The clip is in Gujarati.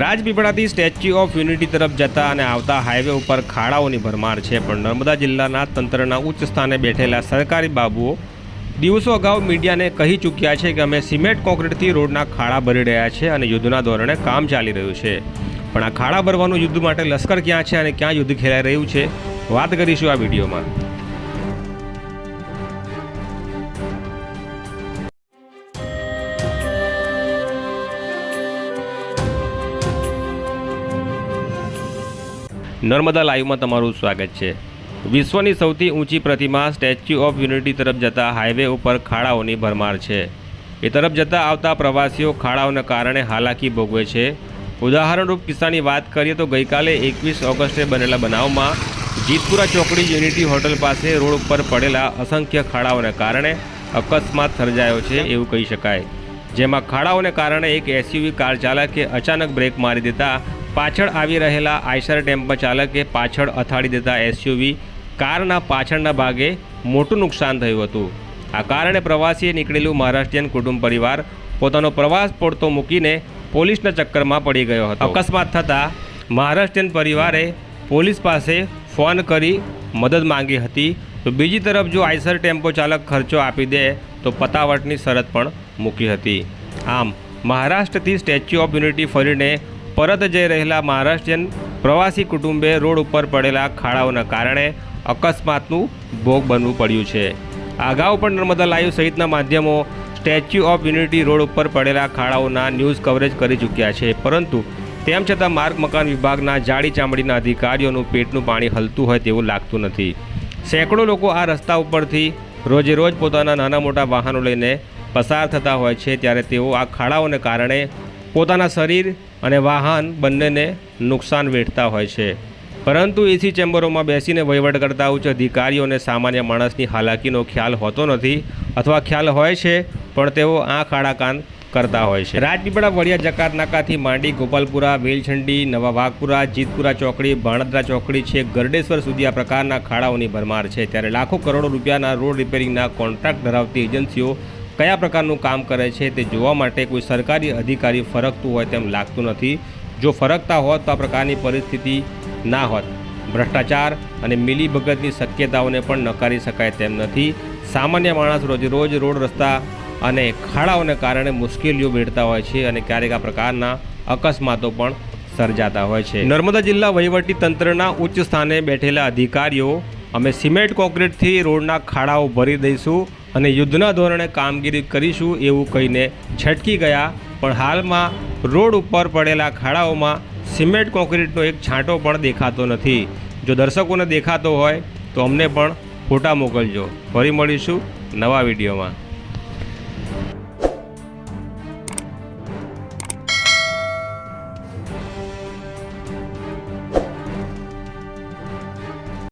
રાજપીપળાથી સ્ટેચ્યુ ઓફ યુનિટી તરફ જતા અને આવતા હાઈવે ઉપર ખાડાઓની ભરમાર છે, પણ નર્મદા જિલ્લાના તંત્રના ઉચ્ચ સ્થાને બેઠેલા સરકારી બાબુઓ દિવસો અગાઉ મીડિયાને કહી ચૂક્યા છે કે અમે સિમેન્ટ કોન્ક્રીટથી રોડના ખાડા ભરી રહ્યા છે અને યુદ્ધના ધોરણે કામ ચાલી રહ્યું છે. પણ આ ખાડા ભરવાનું યુદ્ધ માટે લશ્કર ક્યાં છે અને ક્યાં યુદ્ધ ખેલાઈ રહ્યું છે? વાત કરીશું આ વિડીયોમાં. નર્મદા લાઈવમાં તમારું સ્વાગત છે. વિશ્વની સૌથી ઊંચી પ્રતિમા સ્ટેચ્યુ ઓફ યુનિટી તરફ જતા હાઈવે ઉપર ખાડાઓની ભરમાર છે. એ તરફ જતા આવતા પ્રવાસીઓ ખાડાઓના કારણે હાલાકી ભોગવે છે. ઉદાહરણરૂપ કિસ્સાની વાત કરીએ તો ગઈકાલે એકવીસ ઓગસ્ટે બનેલા બનાવમાં જીતપુરા ચોકડી યુનિટી હોટલ પાસે રોડ ઉપર પડેલા અસંખ્ય ખાડાઓને કારણે અકસ્માત સર્જાયો છે એવું કહી શકાય. જેમાં ખાડાઓને કારણે એક એસયુવી કાર ચાલકે અચાનક બ્રેક મારી દેતા પાછળ આવી રહેલા આઈસર ટેમ્પો ચાલકે પાછળ અથાડી દેતા એસયુવી કારના પાછળના ભાગે મોટું નુકસાન થયું હતું. આ કારણે પ્રવાસીએ નીકળેલું મહારાષ્ટ્રીયન કુટુંબ પરિવાર પોતાનો પ્રવાસ પડતો મૂકીને પોલીસના ચક્કરમાં પડી ગયો હતો. અકસ્માત થતાં મહારાષ્ટ્રીયન પરિવારે પોલીસ પાસે ફોન કરી મદદ માંગી હતી. તો બીજી તરફ જો આઈસર ટેમ્પો ચાલક ખર્ચો આપી દે તો પતાવટની શરત પણ મૂકી હતી. આમ, મહારાષ્ટ્રથી સ્ટેચ્યુ ઓફ યુનિટી ફરીને પરત જઈ રહેલા મહારાષ્ટ્રીયન પ્રવાસી કુટુંબે રોડ ઉપર પડેલા ખાડાઓના કારણે અકસ્માતનું ભોગ બનવું પડ્યું છે. અગાઉ પણ નર્મદા લાઈવ સહિતના માધ્યમો સ્ટેચ્યુ ઓફ યુનિટી રોડ ઉપર પડેલા ખાડાઓના ન્યૂઝ કવરેજ કરી ચૂક્યા છે. પરંતુ તેમ છતાં માર્ગ મકાન વિભાગના જાડી ચામડીના અધિકારીઓનું પેટનું પાણી હલતું હોય તેવું લાગતું નથી. સેંકડો લોકો આ રસ્તા ઉપરથી રોજે રોજ પોતાના નાના મોટા વાહનો લઈને પસાર થતા હોય છે. ત્યારે તેઓ આ ખાડાઓને કારણે પોતાના શરીર અને વાહન બંનેને નુકસાન વેઠતા હોય છે. પરંતુ એસી ચેમ્બરોમાં બેસીને વહીવટ કરતા ઉચ્ચ અધિકારીઓને સામાન્ય માણસની હાલાકીનો ખ્યાલ હોતો નથી અથવા ખ્યાલ હોય છે, પણ તેઓ આ ખાડા કાન કરતા હોય છે. રાજપીપળા, વડિયા, જકાત, નાકાથી માંડી, ગોપાલપુરા, વેલછંડી, નવા વાઘપુરા, જીતપુરા ચોકડી ભાણદરા ચોકડી છે, ગરડેશ્વર સુધી આ પ્રકારના ખાડાઓની ભરમાર છે. ત્યારે લાખો કરોડો રૂપિયાના રોડ રિપેરિંગના કોન્ટ્રાક્ટ ધરાવતી એજન્સીઓ કયા પ્રકારનું કામ કરે છે તે જોવા માટે કોઈ સરકારી અધિકારી ફરકતું હોય તેમ લાગતું નથી. જો ફરકતા હોત તો આ પ્રકારની પરિસ્થિતિ ના હોત. ભ્રષ્ટાચાર અને મિલીભગતની શક્યતાઓને પણ નકારી શકાય તેમ નથી. સામાન્ય માણસ રોજ રોડ રસ્તા અને ખાડાઓને કારણે મુશ્કેલીઓ વેડતા હોય છે અને ક્યારેક આ પ્રકારના અકસ્માતો પણ સર્જાતા હોય છે. નર્મદા જિલ્લા વહીવટી તંત્રના ઉચ્ચ સ્થાને બેઠેલા અધિકારીઓ, અમે સિમેન્ટ કોન્ક્રીટથી રોડના ખાડાઓ ભરી દઈશું. અને યુદ્ધના ધોરણે કામગીરી કરીશું એવું કહીને છટકી ગયા. પણ હાલમાં રોડ ઉપર પડેલા ખાડાઓમાં સિમેન્ટ કોન્ક્રીટનો એક છાંટો પણ દેખાતો નથી. જો દર્શકોને દેખાતો હોય તો અમને પણ ફોટા મોકલજો. ફરી મળીશું નવા વિડીયોમાં.